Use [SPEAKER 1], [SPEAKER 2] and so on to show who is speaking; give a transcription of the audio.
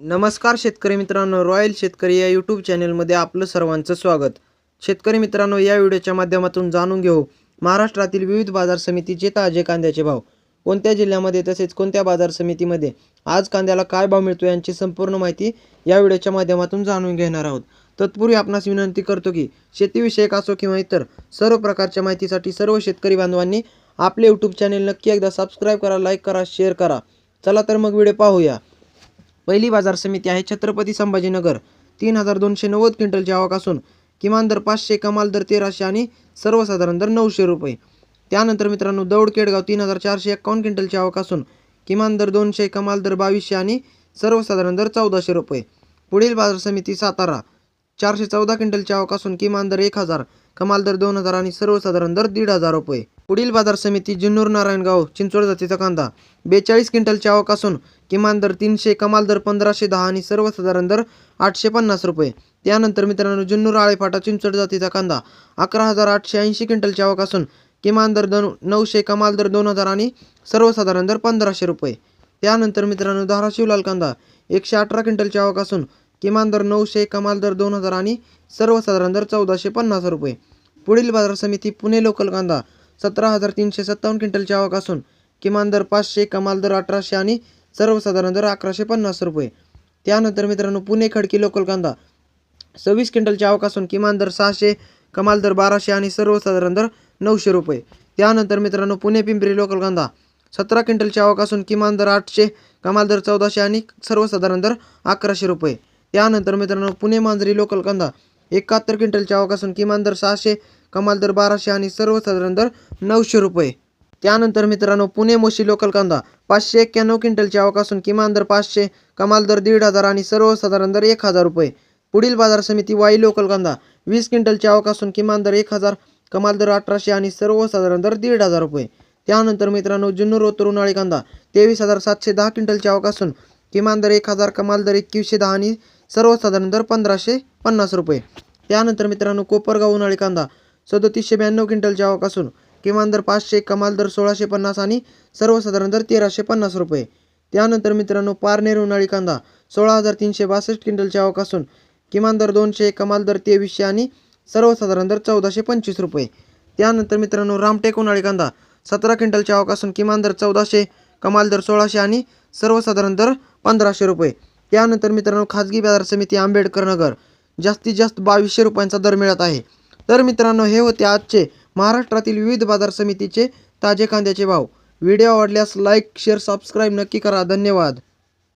[SPEAKER 1] नमस्कार शेतकरी मित्रांनो रॉयल शेतकरी या यूट्यूब चॅनलमध्ये आपलं सर्वांचं स्वागत. शेतकरी मित्रांनो या व्हिडिओच्या माध्यमातून जाणून घेऊ महाराष्ट्रातील विविध बाजार समितीचे ताजे कांद्याचे भाव. कोणत्या जिल्ह्यामध्ये तसेच कोणत्या बाजार समितीमध्ये आज कांद्याला काय भाव मिळतो यांची संपूर्ण माहिती या व्हिडिओच्या माध्यमातून जाणून घेणार आहोत. तत्पूर्वी आपणास विनंती करतो की शेतीविषयक असो किंवा इतर सर्व प्रकारच्या माहितीसाठी सर्व शेतकरी बांधवांनी आपले यूट्यूब चॅनेल नक्की एकदा सबस्क्राईब करा लाईक करा शेअर करा. चला तर मग व्हिडिओ पाहूया. पहिली बाजार समिती आहे छत्रपती संभाजीनगर. तीन हजार दोनशे नव्वद क्विंटलची आवक असून किमान दर पाचशे कमाल दर तेराशे आणि सर्वसाधारण दर नऊशे रुपये. त्यानंतर मित्रांनो दौड केडगाव तीन हजार चारशे एक्कावन्न क्विंटलची आवक असून किमान दर दोनशे कमाल दर बावीसशे आणि सर्वसाधारण दर चौदाशे रुपये. पुढील बाजार समिती सातारा. चारशे चौदा क्विंटलची आवक असून किमान दर एक हजार कमाल दर दोन हजार आणि सर्वसाधारण दर दीड हजार रुपये. पुढील बाजार समिती जिन्नूर नारायणगाव चिंचवड जातीचा कांदा. बेचाळीस क्विंटलची आवक असून किमान दर तीनशे कमाल दर पंधराशे दहा आणि सर्वसाधारण दर आठशे पन्नास रुपये. त्यानंतर मित्रांनो जुन्नूर आळेफाटा चिंचवड जातीचा कांदा अकरा हजार आठशे ऐंशी क्विंटलची आवक असून किमान दर दोन नऊशे कमाल दर दोन हजार आणि सर्वसाधारण दर पंधराशे रुपये. त्यानंतर मित्रांनो धाराशिव लाल कांदा एकशे अठरा क्विंटलची आवक असून किमान दर नऊशे कमाल दर दोन हजार आणि सर्वसाधारण दर चौदाशे पन्नास रुपये. पुढील बाजार समिती पुणे लोकल कांदा सतरा हजार तीनशे सत्तावन्न क्विंटलची आवक असून किमान दर पाचशे कमाल दर अठराशे आणि सर्वसाधारण दर अकराशे पन्नास रुपये. त्यानंतर मित्रांनो पुणे खडकी लोकल कांदा. सव्वीस क्विंटलची आवक असून किमान दर सहाशे कमाल दर बाराशे आणि सर्वसाधारण दर नऊशे रुपये. त्यानंतर मित्रांनो पुणे पिंपरी लोकल कांदा. सतरा क्विंटलची आवक असून किमान दर आठशे कमाल दर चौदाशे आणि सर्वसाधारण दर अकराशे रुपये. त्यानंतर मित्रांनो पुणे मांजरी लोकल कांदा. एकाहत्तर क्विंटलच्या आवक किमान दर सहाशे कमाल दर बाराशे आणि सर्वसाधारण दर नऊशे रुपये. त्यानंतर मित्रांनो पुणे मोशी लोकल कांदा पाचशे एक्क्याण्णव क्विंटलची आवक असून किमान दर पाचशे कमाल दर दीड हजार आणि सर्वसाधारण दर एक हजार रुपये. पुढील बाजार समिती वाई लोकल कांदा वीस क्विंटलची आवक असून किमान दर एक हजार कमाल दर अठराशे आणि सर्वसाधारण दर दीड हजार रुपये. त्यानंतर मित्रांनो जुन्नूर ओतूर उन्हाळी कांदा तेवीस हजार सातशे दहा क्विंटलची आवक असून किमान दर एक हजार कमाल दर एकवीसशे दहा आणि सर्वसाधारण दर पंधराशे पन्नास रुपये. त्यानंतर मित्रांनो कोपरगाव उन्हाळी कांदा. सदोतीसशे ब्याण्णव क्विंटलच्या आवक असून किमान दर पाचशे कमाल दर सोळाशे पन्नास आणि सर्वसाधारण दर तेराशे पन्नास रुपये. त्यानंतर मित्रांनो पारनेर उन्हाळी कांदा. सोळा हजार तीनशे बासष्ट क्विंटलची आवक असून किमान दर दोनशे कमाल दर तेवीसशे आणि सर्वसाधारण दर चौदाशे पंचवीस रुपये. त्यानंतर मित्रांनो रामटेक उन्हाळी कांदा. सतरा क्विंटलची आवक असून किमान दर चौदाशे कमाल दर सोळाशे आणि सर्वसाधारण दर पंधराशे रुपये. त्यानंतर मित्रांनो खाजगी बाजार समिती आंबेडकर नगर जास्तीत जास्त बावीसशे रुपयांचा दर मिळत आहे. तर मित्रांनो हे होते आजचे महाराष्ट्रातील विविध बाजार समितीचे ताजे कांद्याचे भाव. व्हिडिओ आवडल्यास लाईक शेअर सबस्क्राईब नक्की करा. धन्यवाद.